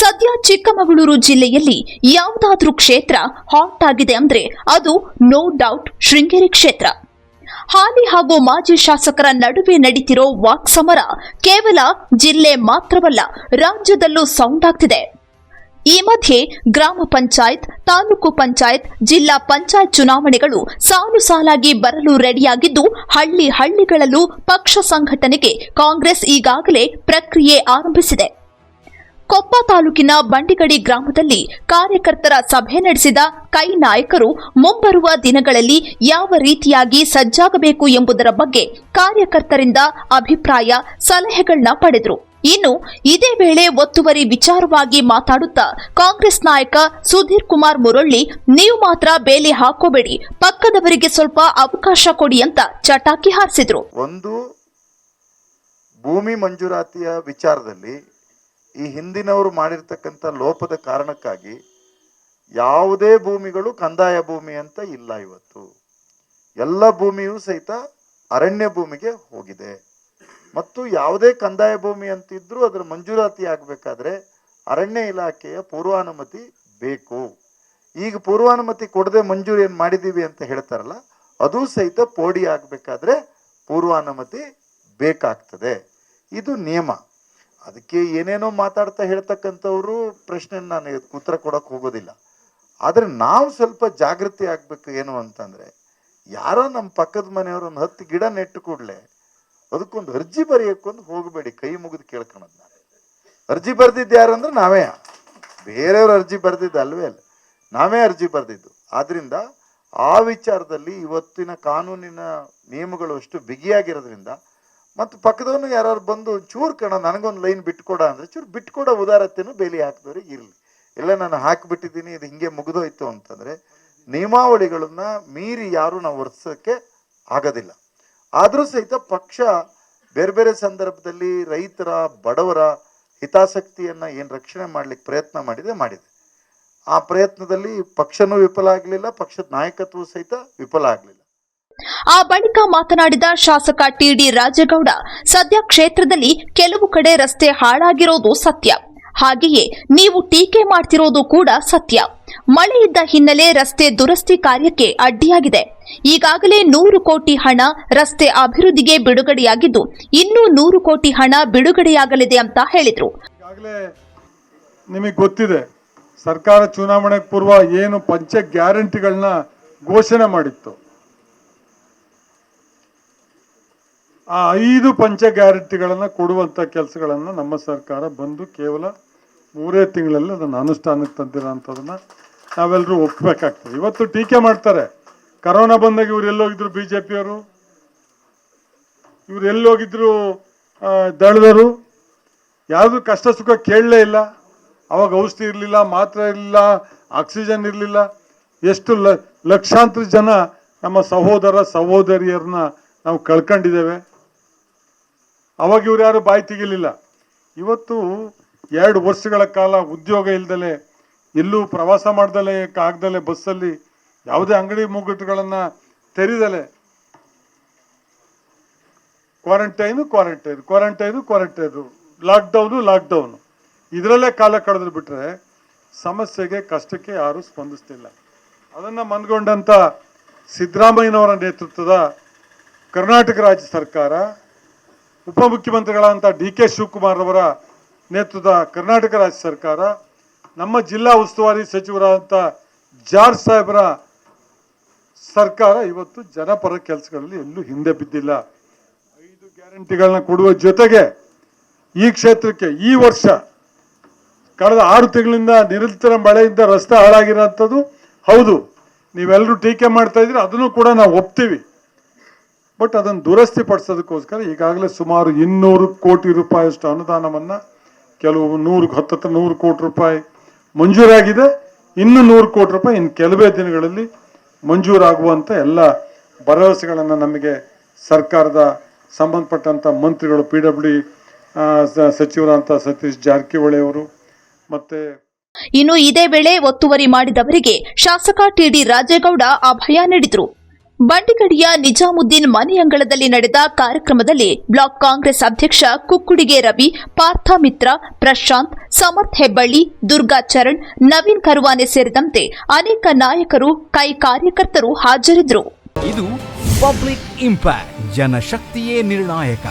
ಸದ್ಯ ಚಿಕ್ಕಮಗಳೂರು ಜಿಲ್ಲೆಯಲ್ಲಿ ಯಾವುದಾದ್ರೂ ಕ್ಷೇತ್ರ ಹಾಟ್ ಆಗಿದೆ ಅಂದ್ರೆ ಅದು ನೋ ಡೌಟ್ ಶೃಂಗೇರಿ ಕ್ಷೇತ್ರ. ಹಾಲಿ ಹಾಗೂ ಮಾಜಿ ಶಾಸಕರ ನಡುವೆ ನಡೀತಿರೋ ವಾಕ್ಸಮರ ಕೇವಲ ಜಿಲ್ಲೆ ಮಾತ್ರವಲ್ಲ, ರಾಜ್ಯದಲ್ಲೂ ಸೌಂಡ್ ಆಗ್ತಿದೆ. ಈ ಮಧ್ಯೆ ಗ್ರಾಮ ಪಂಚಾಯತ್, ತಾಲೂಕು ಪಂಚಾಯತ್, ಜಿಲ್ಲಾ ಪಂಚಾಯತ್ ಚುನಾವಣೆಗಳು ಸಾಲು ಸಾಲಾಗಿ ಬರಲು ರೆಡಿಯಾಗಿದ್ದು, ಹಳ್ಳಿ ಹಳ್ಳಿಗಳಲ್ಲೂ ಪಕ್ಷ ಸಂಘಟನೆಗೆ ಕಾಂಗ್ರೆಸ್ ಈಗಾಗಲೇ ಪ್ರಕ್ರಿಯೆ ಆರಂಭಿಸಿದೆ. ಕೊಪ್ಪ ತಾಲೂಕಿನ ಬಂಡಿಗಡಿ ಗ್ರಾಮದಲ್ಲಿ ಕಾರ್ಯಕರ್ತರ ಸಭೆ ನಡೆಸಿದ ಕೈ ನಾಯಕರು, ಮುಂಬರುವ ದಿನಗಳಲ್ಲಿ ಯಾವ ರೀತಿಯಾಗಿ ಸಜ್ಜಾಗಬೇಕು ಎಂಬುದರ ಬಗ್ಗೆ ಕಾರ್ಯಕರ್ತರಿಂದ ಅಭಿಪ್ರಾಯ ಸಲಹೆಗಳನ್ನ ಪಡೆದರು. ಇನ್ನು ಇದೇ ವೇಳೆ ಒತ್ತುವರಿ ವಿಚಾರವಾಗಿ ಮಾತಾಡುತ್ತಾ ಕಾಂಗ್ರೆಸ್ ನಾಯಕ ಸುಧೀರ್ ಕುಮಾರ್ ಮುರೊಳ್ಳಿ, ನೀವು ಮಾತ್ರ ಬೇಲಿ ಹಾಕೋಬೇಡಿ, ಪಕ್ಕದವರಿಗೆ ಸ್ವಲ್ಪ ಅವಕಾಶ ಕೊಡಿ ಅಂತ ಚಟಾಕಿ ಹಾರಿಸಿದ್ರು. ಒಂದು ಭೂಮಿ ಮಂಜೂರಾತಿಯ ವಿಚಾರದಲ್ಲಿ ಈ ಹಿಂದಿನವರು ಮಾಡಿರ್ತಕ್ಕಂಥ ಲೋಪದ ಕಾರಣಕ್ಕಾಗಿ ಯಾವುದೇ ಭೂಮಿಗಳು ಕಂದಾಯ ಭೂಮಿ ಅಂತ ಇಲ್ಲ ಇವತ್ತು. ಎಲ್ಲ ಭೂಮಿಯೂ ಸಹಿತ ಅರಣ್ಯ ಭೂಮಿಗೆ ಹೋಗಿದೆ. ಮತ್ತು ಯಾವುದೇ ಕಂದಾಯ ಭೂಮಿ ಅಂತಿದ್ರೂ ಅದರ ಮಂಜೂರಾತಿ ಆಗಬೇಕಾದ್ರೆ ಅರಣ್ಯ ಇಲಾಖೆಯ ಪೂರ್ವಾನುಮತಿ ಬೇಕು. ಈಗ ಪೂರ್ವಾನುಮತಿ ಕೊಡದೆ ಮಂಜೂರಿ ಏನು ಮಾಡಿದ್ದೀವಿ ಅಂತ ಹೇಳ್ತಾರಲ್ಲ, ಅದು ಸಹಿತ ಪೋಡಿ ಆಗಬೇಕಾದ್ರೆ ಪೂರ್ವಾನುಮತಿ ಬೇಕಾಗ್ತದೆ. ಇದು ನಿಯಮ. ಅದಕ್ಕೆ ಏನೇನೋ ಮಾತಾಡ್ತಾ ಹೇಳ್ತಕ್ಕಂಥವ್ರು ಪ್ರಶ್ನೆ ನಾನು ಉತ್ತರ ಕೊಡಕ್ಕೆ ಹೋಗೋದಿಲ್ಲ. ಆದರೆ ನಾವು ಸ್ವಲ್ಪ ಜಾಗೃತಿ ಆಗ್ಬೇಕು ಏನು ಅಂತಂದ್ರೆ, ಯಾರೋ ನಮ್ಮ ಪಕ್ಕದ ಮನೆಯವರು ಒಂದು ಹತ್ತು ಗಿಡ ನೆಟ್ಟು ಕೂಡಲೇ ಅದಕ್ಕೊಂದು ಅರ್ಜಿ ಬರೆಯಕ್ಕೊಂದು ಹೋಗಬೇಡಿ, ಕೈ ಮುಗಿದು ಕೇಳ್ಕೊಳದ್ ನಾನು. ಅರ್ಜಿ ಬರೆದಿದ್ದು ಯಾರು ಅಂದ್ರೆ ನಾವೇ. ಬೇರೆಯವ್ರ ಅರ್ಜಿ ಬರೆದಿದ್ದು ಅಲ್ವೇ ಅಲ್ಲ. ನಾವೇ ಅರ್ಜಿ ಬರ್ದಿದ್ದು. ಆದ್ರಿಂದ ಆ ವಿಚಾರದಲ್ಲಿ ಇವತ್ತಿನ ಕಾನೂನಿನ ನಿಯಮಗಳು ಅಷ್ಟು ಬಿಗಿಯಾಗಿರೋದ್ರಿಂದ ಮತ್ತು ಪಕ್ಕದವನು ಯಾರು ಬಂದು, ಚೂರು ಕಣ, ನನಗೊಂದು ಲೈನ್ ಬಿಟ್ಕೊಡ ಅಂದ್ರೆ, ಚೂರು ಬಿಟ್ಕೊಡೋ, ಉದಾರತೆನೂ ಬೇಲಿ ಹಾಕಿದವ್ರಿಗೆ ಇರಲಿ. ಇಲ್ಲ, ನಾನು ಹಾಕಿಬಿಟ್ಟಿದ್ದೀನಿ, ಇದು ಹಿಂಗೆ ಮುಗಿದೋಯ್ತು ಅಂತಂದ್ರೆ, ನಿಯಮಾವಳಿಗಳನ್ನ ಮೀರಿ ಯಾರು ನಾವು ವರ್ತಿಸೋಕ್ಕೆ ಆಗೋದಿಲ್ಲ. ಆದರೂ ಸಹಿತ ಪಕ್ಷ ಬೇರೆ ಬೇರೆ ಸಂದರ್ಭದಲ್ಲಿ ರೈತರ, ಬಡವರ ಹಿತಾಸಕ್ತಿಯನ್ನು ಏನು ರಕ್ಷಣೆ ಮಾಡಲಿಕ್ಕೆ ಪ್ರಯತ್ನ ಮಾಡಿದೆ ಮಾಡಿದೆ. ಆ ಪ್ರಯತ್ನದಲ್ಲಿ ಪಕ್ಷನೂ ವಿಫಲ ಆಗಲಿಲ್ಲ, ಪಕ್ಷದ ನಾಯಕತ್ವ ಸಹಿತ ವಿಫಲ ಆಗಲಿಲ್ಲ. ಆ ಬಳಿಕ ಮಾತನಾಡಿದ ಶಾಸಕ ಟಿಡಿ ರಾಜೇಗೌಡ, ಸದ್ಯ ಕ್ಷೇತ್ರದಲ್ಲಿ ಕೆಲವು ಕಡೆ ರಸ್ತೆ ಹಾಳಾಗಿರೋದು ಸತ್ಯ. ಹಾಗೆಯೇ ನೀವು ಟೀಕೆ ಮಾಡ್ತಿರೋದು ಕೂಡ ಸತ್ಯ. ಮಳೆ ಇದ್ದ ಹಿನ್ನೆಲೆ ರಸ್ತೆ ದುರಸ್ತಿ ಕಾರ್ಯಕ್ಕೆ ಅಡ್ಡಿಯಾಗಿದೆ. ಈಗಾಗಲೇ ನೂರು ಕೋಟಿ ಹಣ ರಸ್ತೆ ಅಭಿವೃದ್ಧಿಗೆ ಬಿಡುಗಡೆಯಾಗಿದ್ದು, ಇನ್ನೂ ನೂರು ಕೋಟಿ ಹಣ ಬಿಡುಗಡೆಯಾಗಲಿದೆ ಅಂತ ಹೇಳಿದ್ರು. ನಿಮಗೆ ಗೊತ್ತಿದೆ, ಸರ್ಕಾರ ಚುನಾವಣೆ ಪೂರ್ವ ಏನು ಪಂಚ ಗ್ಯಾರಂಟಿಗಳನ್ನ ಘೋಷಣೆ ಮಾಡಿತ್ತು. ಆ ಐದು ಪಂಚ ಗ್ಯಾರಂಟಿಗಳನ್ನು ಕೊಡುವಂಥ ಕೆಲಸಗಳನ್ನು ನಮ್ಮ ಸರ್ಕಾರ ಬಂದು ಕೇವಲ ಮೂರೇ ತಿಂಗಳಲ್ಲಿ ಅದನ್ನು ಅನುಷ್ಠಾನಕ್ಕೆ ತಂದಿರೋಂಥದ್ದನ್ನ ನಾವೆಲ್ಲರೂ ಒಪ್ಪಬೇಕಾಗ್ತದೆ ಇವತ್ತು ಟೀಕೆ ಮಾಡ್ತಾರೆ. ಕರೋನಾ ಬಂದಾಗ ಇವ್ರು ಎಲ್ಲೋಗಿದ್ರು ಬಿ ಜೆ ಪಿಯವರು ಇವ್ರು ಎಲ್ಲೋಗಿದ್ರು ದಳದರು ಯಾರು ಕಷ್ಟ ಸುಖ ಕೇಳಲೇ ಇಲ್ಲ. ಅವಾಗ ಔಷಧಿ ಇರಲಿಲ್ಲ, ಮಾತ್ರೆ ಇರಲಿಲ್ಲ, ಆಕ್ಸಿಜನ್ ಇರಲಿಲ್ಲ. ಎಷ್ಟು ಲಕ್ಷಾಂತರ ಜನ ನಮ್ಮ ಸಹೋದರ, ಸಹೋದರಿಯರನ್ನ ನಾವು ಕಳ್ಕೊಂಡಿದ್ದೇವೆ. ಅವಾಗ ಇವ್ರು ಯಾರು ಬಾಯಿ ತೆಗಿಲಿಲ್ಲ. ಇವತ್ತು ಎರಡು ವರ್ಷಗಳ ಕಾಲ ಉದ್ಯೋಗ ಇಲ್ದಲೆ, ಎಲ್ಲೂ ಪ್ರವಾಸ ಮಾಡ್ದಲೆ ಆಗ್ದಲೆ ಬಸ್ಸಲ್ಲಿ ಯಾವುದೇ ಅಂಗಡಿ ಮುಗ್ಗಟ್ಟುಗಳನ್ನು ತೆರೀದಲೆ. Quarantine, quarantine, quarantine quarantine. Lockdown lockdown. ಇದರಲ್ಲೇ ಕಾಲ ಕಳೆದು ಬಿಟ್ರೆ ಸಮಸ್ಯೆಗೆ, ಕಷ್ಟಕ್ಕೆ ಯಾರೂ ಸ್ಪಂದಿಸ್ತಿಲ್ಲ. ಅದನ್ನು ಮನ್ಗೊಂಡಂಥ ಸಿದ್ದರಾಮಯ್ಯನವರ ನೇತೃತ್ವದ ಕರ್ನಾಟಕ ರಾಜ್ಯ ಸರ್ಕಾರ ಉಪಮುಖ್ಯಮಂತ್ರಿಗಳಾದಂಥ ಡಿ ಕೆ ಶಿವಕುಮಾರ್ ಅವರ ನೇತೃತ್ವದ ಕರ್ನಾಟಕ ರಾಜ್ಯ ಸರ್ಕಾರ, ನಮ್ಮ ಜಿಲ್ಲಾ ಉಸ್ತುವಾರಿ ಸಚಿವರಾದಂಥ ಜಾರ್ಜ್ ಸಾಹೇಬರ ಸರ್ಕಾರ ಇವತ್ತು ಜನಪರ ಕೆಲಸಗಳಲ್ಲಿ ಎಲ್ಲೂ ಹಿಂದೆ ಬಿದ್ದಿಲ್ಲ. ಐದು ಗ್ಯಾರಂಟಿಗಳನ್ನ ಕೊಡುವ ಜೊತೆಗೆ ಈ ಕ್ಷೇತ್ರಕ್ಕೆ ಈ ವರ್ಷ ಕಳೆದ ಆರು ತಿಂಗಳಿಂದ ನಿರಂತರ ಮಳೆಯಿಂದ ರಸ್ತೆ ಹಾಳಾಗಿರೋಂಥದ್ದು. ಹೌದು ನೀವೆಲ್ಲರೂ ಟೀಕೆ ಮಾಡ್ತಾ ಇದ್ರೆ ಅದನ್ನು ಕೂಡ ನಾವು ಒಪ್ತೀವಿ. ಬಟ್ ಅದನ್ನು ದುರಸ್ತಿ ಪಡಿಸೋದಕ್ಕೋಸ್ಕರ ಈಗಾಗಲೇ ಸುಮಾರು ಇನ್ನೂರು ಕೋಟಿ ರೂಪಾಯಿಯಷ್ಟು ಅನುದಾನವನ್ನು ಕೆಲವು ನೂರು, ಹತ್ತತ್ರ ನೂರು ಕೋಟಿ ರೂಪಾಯಿ ಮಂಜೂರಾಗಿದೆ. ಇನ್ನು ನೂರು ಕೋಟಿ ರೂಪಾಯಿ ಇನ್ನು ಕೆಲವೇ ದಿನಗಳಲ್ಲಿ ಮಂಜೂರಾಗುವಂಥ ಎಲ್ಲ ಭರವಸೆಗಳನ್ನು ನಮಗೆ ಸರ್ಕಾರದ ಸಂಬಂಧಪಟ್ಟಂಥ ಮಂತ್ರಿಗಳು ಪಿ ಡಬ್ಲ್ಯೂ ಸಚಿವರಂತ ಸತೀಶ್ ಜಾರಕಿಹೊಳಿ ಅವರು ಮತ್ತೆ ಇನ್ನು ಇದೇ ವೇಳೆ ಒತ್ತುವರಿ ಮಾಡಿದವರಿಗೆ ಶಾಸಕ ಟಿಡಿ ರಾಜೇಗೌಡ ಅಭಯ ನೀಡಿದ್ರು. ಬಂಡಿಗಡಿಯ ನಿಜಾಮುದ್ದೀನ್ ಮನೆಯಂಗಳದಲ್ಲಿ ನಡೆದ ಕಾರ್ಯಕ್ರಮದಲ್ಲಿ ಬ್ಲಾಕ್ ಕಾಂಗ್ರೆಸ್ ಅಧ್ಯಕ್ಷ ಕುಕ್ಕುಡಿಗೆ ರವಿ, ಪಾರ್ಥ ಮಿತ್ರ ಪ್ರಶಾಂತ್, ಸಮರ್ಥ್ ಹೆಬ್ಬಳ್ಳಿ, ದುರ್ಗಾ ಚರಣ್, ನವೀನ್ ಕರುವಾನೆ ಸೇರಿದಂತೆ ಅನೇಕ ನಾಯಕರು, ಕೈ ಕಾರ್ಯಕರ್ತರು ಹಾಜರಿದ್ದರು. ಇದು ಪಬ್ಲಿಕ್ ಇಂಪ್ಯಾಕ್ಟ್, ಜನಶಕ್ತಿಯೇ ನಿರ್ಣಾಯಕ.